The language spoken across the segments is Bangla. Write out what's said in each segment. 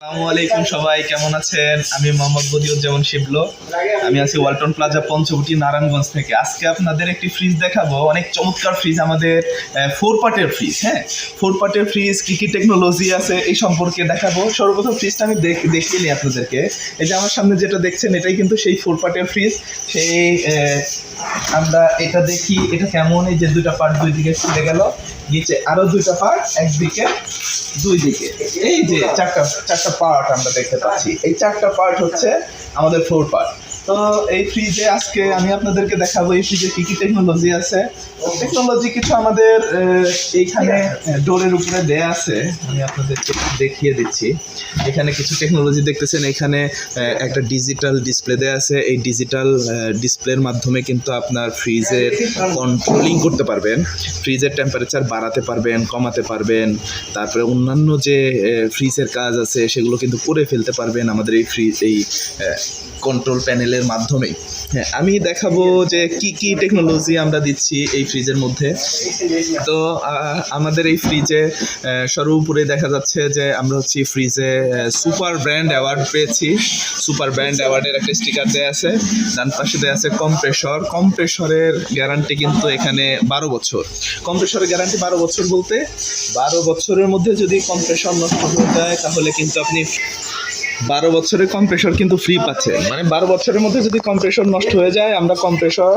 আসসালামু আলাইকুম সবাই, কেমন আছেন? আমি মোহাম্মদ বদিউজ্জামান শিবলো। আমি আছি ওয়ালটন প্লাজা পঞ্চবটি নারায়ণগঞ্জ থেকে। আজকে আপনাদের একটি ফ্রিজ দেখাবো। অনেক চমৎকার ফ্রিজ আমাদের ফোর পার্টের ফ্রিজ হ্যাঁ? ফোর পার্টের ফ্রিজ কি কি টেকনোলজি আছে এই সম্পর্কে দেখাবো। সর্বপ্রথম ফ্রিজটা আমি দেখ- দেখিয়ে নিই আপনাদেরকে। এই যে আমার সামনে যেটা দেখছেন, এটাই কিন্তু সেই ফোর পার্টের ফ্রিজ সেই আমরা এটা দেখি, এটা কেমন? এই যে দুইটা পার্ট দুই দিকে খুলে গেল। নিচে আরও দুইটা পার্ট একদিকে দুই দিকে। এই যে চারটা চারটা পার্ট আমরা দেখতে পাচ্ছি। এই চারটা পার্ট হচ্ছে আমাদের ফোর পার্ট তো এই ফ্রিজে আজকে আমি আপনাদেরকে দেখাবো এই ফ্রিজে কি কি টেকনোলজি আছে। টেকনোলজি কিছু আমাদের এইখানে ডোরের উপরে দেয়া আছে। আমি আপনাদেরকে দেখিয়ে দিচ্ছি। এখানে কিছু টেকনোলজি দেখতেছেন। এখানে একটা ডিজিটাল ডিসপ্লে দেয়া আছে। এই ডিজিটাল ডিসপ্লের মাধ্যমে কিন্তু আপনার ফ্রিজের কন্ট্রোলিং করতে পারবেন। ফ্রিজের টেম্পারেচার বাড়াতে পারবেন, কমাতে পারবেন। তারপরে অন্যান্য যে ফ্রিজের কাজ আছে, সেগুলো কিন্তু করে ফেলতে পারবেন। আমাদের এই ফ্রিজ এই কন্ট্রোল প্যানেলের মাধ্যমেই। হ্যাঁ আমি দেখাবো যে কি কি টেকনোলজি আমরা দিচ্ছি এই ফ্রিজের মধ্যে। তো আমাদের এই ফ্রিজে সর্বোপরি দেখা যাচ্ছে যে আমরা হচ্ছে ফ্রিজে সুপার ব্র্যান্ড অ্যাওয়ার্ড পেয়েছি। সুপার ব্র্যান্ড অ্যাওয়ার্ডের একটা স্টিকার দেওয়া আছে। ডান পাশে দেওয়া আছে কম্প্রেসর কম্প্রেসরের গ্যারান্টি কিন্তু এখানে বারো বছর। কম্প্রেসরের গ্যারান্টি বারো বছর বলতে, বারো বছরের মধ্যে যদি কম্প্রেসর নষ্ট হয়ে যায়, তাহলে কিন্তু আপনি বারো বছরের কম্প্রেসর কিন্তু ফ্রি পাচ্ছে। মানে বারো বছরের মধ্যে যদি কম্প্রেসর নষ্ট হয়ে যায়, আমরা কম্প্রেসর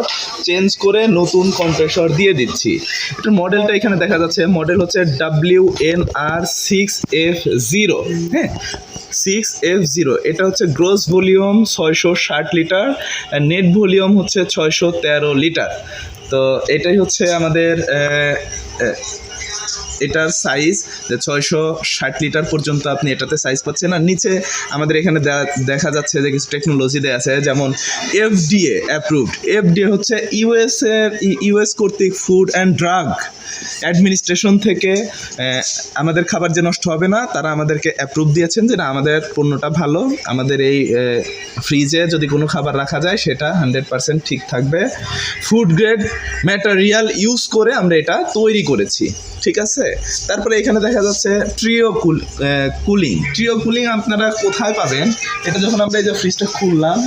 চেঞ্জ করে নতুন কম্প্রেসর দিয়ে দিচ্ছি। এটার মডেলটা এখানে দেখা যাচ্ছে। মডেল হচ্ছে W N R six F zero হ্যাঁ সিক্স এফ জিরো এটা হচ্ছে গ্রোস ভলিউম ছয়শো ষাট লিটার নেট ভলিউম হচ্ছে ছয়শো তেরো লিটার তো এটাই হচ্ছে আমাদের এটার সাইজ যে ছয়শো ষাট লিটার পর্যন্ত আপনি এটাতে সাইজ পাচ্ছেন। আর নিচে আমাদের এখানে দেখা যাচ্ছে যে কিছু টেকনোলজি দেওয়া আছে, যেমন এফডিএ অ্যাপ্রুভড এফডিএ হচ্ছে ইউএস এর ইউএস কর্তৃক ফুড অ্যান্ড ড্রাগ অ্যাডমিনিস্ট্রেশন থেকে আমাদের খাবার যে নষ্ট হবে না, তারা আমাদেরকে অ্যাপ্রুভ দিয়েছেন যে না, আমাদের পণ্যটা ভালো, আমাদের এই ফ্রিজে যদি কোনো খাবার রাখা যায়, সেটা হান্ড্রেড পার্সেন্ট ঠিক থাকবে। ফুড গ্রেড ম্যাটেরিয়াল ইউজ করে আমরা এটা তৈরি করেছি। ঠিক আছে? তারপরে এখানে দেখা যাচ্ছে trio cool cooling trio cooling আপনারা কোথায় পাবেন? এটা যখন আমরা এই যে ফ্রিজটা খুললাম,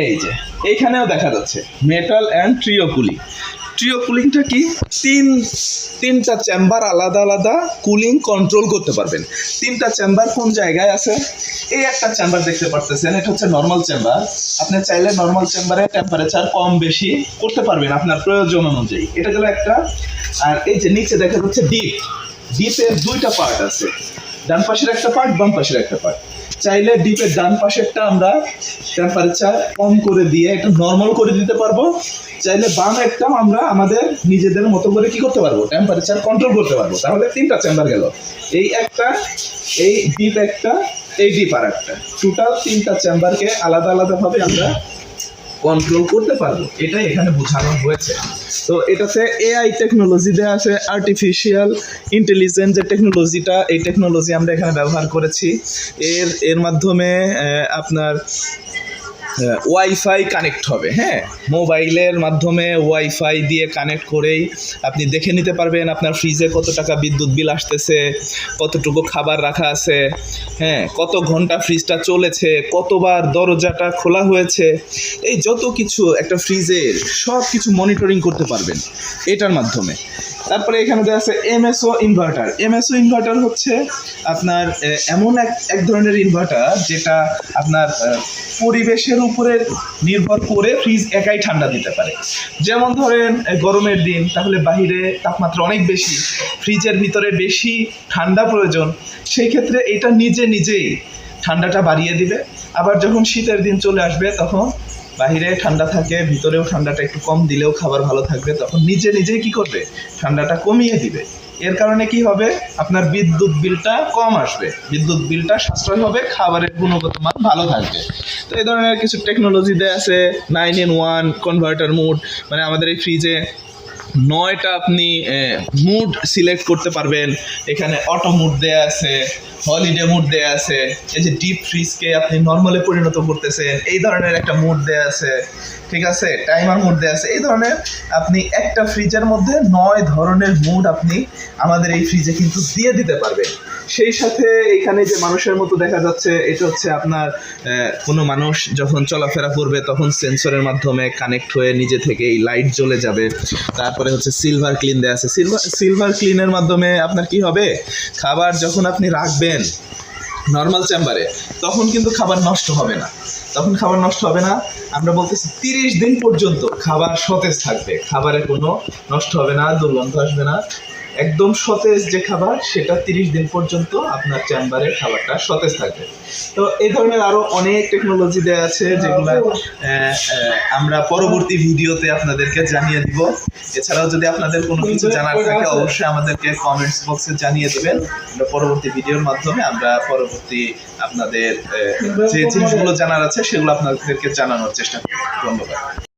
এই যে, এইখানেও দেখা যাচ্ছে। Metal and trio cooling trio কুলিংটা কি? তিন, তিনটা চেম্বার আলাদা আলাদা কুলিং কন্ট্রোল করতে পারবেন। তিনটা চেম্বার কোন জায়গায় আছে? এই একটা চেম্বার দেখতে পারতেছেন, এটা হচ্ছে নর্মাল চেম্বার আপনি চাইলে নর্মাল চেম্বারে টেম্পারেচার কম বেশি করতে পারবেন আপনার প্রয়োজন অনুযায়ী। এটা গেল একটা। আর এই যে নিচে দেখা যাচ্ছে ডিপ ডিপের দুইটা পার্ট আছে। ডান পাশের একটা পার্ট বাম পাশের একটা পার্ট চাইলে ডিপের ডান পাশেরটা আমরা টেম্পারেচার কম করে দিয়ে এটা নর্মাল করে দিতে পারব। চাইলে বাম একটাও আমরা আমাদের নিজেদের মতো করে কি করতে পারব? টেম্পারেচার কন্ট্রোল করতে পারব। তাহলে তিনটা চেম্বার গেল। এই একটা, এই ডিপ একটা, এই ডিপ আর একটা টোটাল তিনটা চেম্বারকে আলাদা আলাদাভাবে আমরা কন্ট্রোল করতে পারব, এটাই এখানে বোঝানো হয়েছে। তো এটাতে এআই টেকনোলজি দেওয়া আছে আর্টিফিশিয়াল ইন্টেলিজেন্স যে টেকনোলজিটা এই টেকনোলজি আমরা এখানে ব্যবহার করেছি। এর এর মাধ্যমে আপনার ওয়াইফাই কানেক্ট হবে হ্যাঁ? মোবাইলের মাধ্যমে ওয়াইফাই দিয়ে কানেক্ট করেই আপনি দেখে নিতে পারবেন আপনার ফ্রিজে কত টাকা বিদ্যুৎ বিল আসতেছে, কতটুকু খাবার রাখা আছে হ্যাঁ? কত ঘণ্টা ফ্রিজটা চলেছে, কতবার দরজাটা খোলা হয়েছে। এই যত কিছু একটা ফ্রিজের সব কিছু মনিটরিং করতে পারবেন এটার মাধ্যমে। তারপরে এখানে দেওয়া আছে এমএসও ইনভার্টার এমএসও ইনভার্টার হচ্ছে আপনার এমন এক এক ধরনের ইনভার্টার যেটা আপনার পরিবেশের উপরে নির্ভর করে ফ্রিজ একাই ঠান্ডা দিতে পারে। যেমন ধরেন গরমের দিন, তাহলে বাহিরে তাপমাত্রা অনেক বেশি, ফ্রিজের ভিতরে বেশি ঠান্ডা প্রয়োজন, সেই ক্ষেত্রে এটা নিজে নিজেই ঠান্ডাটা বাড়িয়ে দিবে। আবার যখন শীতের দিন চলে আসবে, তখন বাইরে ঠান্ডা থাকে, ভিতরেও ঠান্ডাটা একটু কম দিলেও খাবার ভালো থাকবে, তখন নিজে নিজেই কি করবে? ঠান্ডাটা কমিয়ে দিবে। এর কারণে কি হবে? আপনার বিদ্যুৎ বিলটা কম আসবে। বিদ্যুৎ বিলটা সাশ্রয় হবে, খাবারের গুণগত মান ভালো থাকবে। তো এই ধরনের কিছু টেকনোলজিতে আছে nine in one converter mode মানে আমাদের এই ফ্রিজে নয়টা আপনি মুড সিলেক্ট করতে পারবেন। এখানে অটো মুড দেয়া আছে হলিডে মুড দেয়া আছে, এই যে ডিপ ফ্রিজকে আপনি নর্মালে পরিণত করতেছেন, এই ধরনের একটা মুড দেয়া আছে, ঠিক আছে? টাইমার মুড দেয়া আছে, এই ধরনের আপনি একটা ফ্রিজের মধ্যে নয় ধরনের মুড আপনি আমাদের এই ফ্রিজে কিন্তু দিয়ে দিতে পারবেন। সেই সাথে এখানে যে মানুষের মতো দেখা যাচ্ছে, এটা হচ্ছে আপনার কোনো মানুষ যখন চলাফেরা করবে, তখন সেন্সরের মাধ্যমে কানেক্ট হয়ে নিজে থেকে এই লাইট জ্বলে যাবে। তারপরে হচ্ছে সিলভার ক্লিন দেওয়া আছে। সিলভার সিলভার ক্লিনের মাধ্যমে আপনার কি হবে? খাবার যখন আপনি রাখবেন নর্মাল চেম্বারে তখন কিন্তু খাবার নষ্ট হবে না। তখন খাবার নষ্ট হবে না। আমরা বলতেছি তিরিশ দিন পর্যন্ত খাবার সতেজ থাকবে। খাবারে কোনো নষ্ট হবে না, দুর্গন্ধ আসবে না। একদম সতেজ যে খাবার, সেটা তিরিশ দিন পর্যন্ত আপনার চেম্বারে খাবারটা সতেজ থাকবে। তো এই ধরনের আরও অনেক টেকনোলজি দেওয়া আছে, যেগুলো আমরা পরবর্তী ভিডিওতে আপনাদেরকে জানিয়ে দিব। এছাড়াও যদি আপনাদের কোনো কিছু জানার থাকে, অবশ্যই আমাদেরকে কমেন্টস বক্সে জানিয়ে দেবেন। পরবর্তী ভিডিওর মাধ্যমে আমরা পরবর্তী আপনাদের যে জিনিসগুলো জানার আছে, সেগুলো আপনাদেরকে জানানোর চেষ্টা করব। ধন্যবাদ।